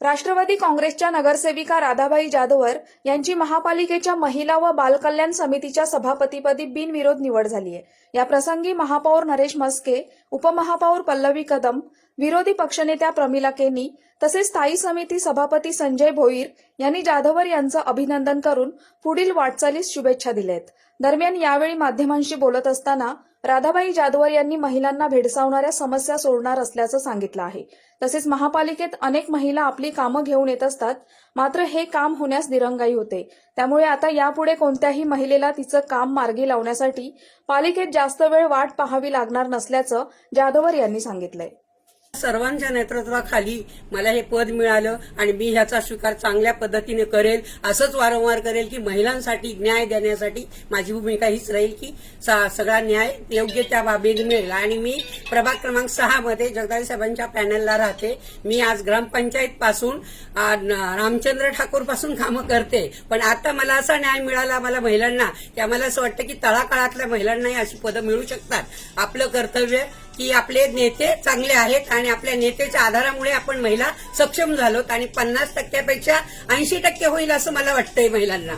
राष्ट्रवादी काँग्रेसच्या नगरसेविका राधाबाई जाधवर यांची महापालिकेच्या महिला व बालकल्याण समितीच्या सभापतीपदी बिनविरोध निवड झाली आहे. या प्रसंगी महापौर नरेश मस्के उपमहापौर पल्लवी कदम विरोधी पक्षनेत्या प्रमिला केनी तसेच स्थायी समिती सभापती संजय भोईर यांनी जाधवर यांचं अभिनंदन करून पुढील वाटचालीस शुभेच्छा दिल्यात. दरम्यान यावेळी माध्यमांशी बोलत असताना राधाबाई जाधवर यांनी महिलांना भेडसावणाऱ्या समस्या सोडणार असल्याचं सांगितलं आहे. तसेच महापालिकेत अनेक महिला आपली कामं घेऊन येत असतात मात्र हे काम होण्यास दिरंगाई होते. त्यामुळे आता यापुढे कोणत्याही महिलेला तिचं काम मार्गी लावण्यासाठी पालिकेत जास्त वेळ वाट पाहावी लागणार नसल्याचं जाधवर यांनी सांगितलंय. सर्वांच्या नेतृत्वाखाली मला हे पद मिळालं आणि मी ह्याचा स्वीकार चांगल्या पद्धतीने करेल असंच वारंवार करेल की महिलांसाठी न्याय देण्यासाठी माझी भूमिका हीच राहील की सगळा न्याय योग्य त्या बाबीने मिळेल. आणि मी प्रभाग क्रमांक सहा मध्ये जगदाळे साहेबांच्या पॅनलला राहते. मी आज ग्रामपंचायत पासून रामचंद्र ठाकूरपासून कामं करते. पण आता मला असा न्याय मिळाला मला महिलांना की आम्हाला असं वाटतं की तळाकाळातल्या महिलांनाही अशी पदं मिळू शकतात. आपलं कर्तव्य की आपले नेते चांगले आहेत आणि आपल्या नेत्याच्या आधारामुळे आपण महिला सक्षम झालोत आणि पन्नास टक्क्यापेक्षा ऐंशी टक्के होईल असं मला वाटतंय महिलांना.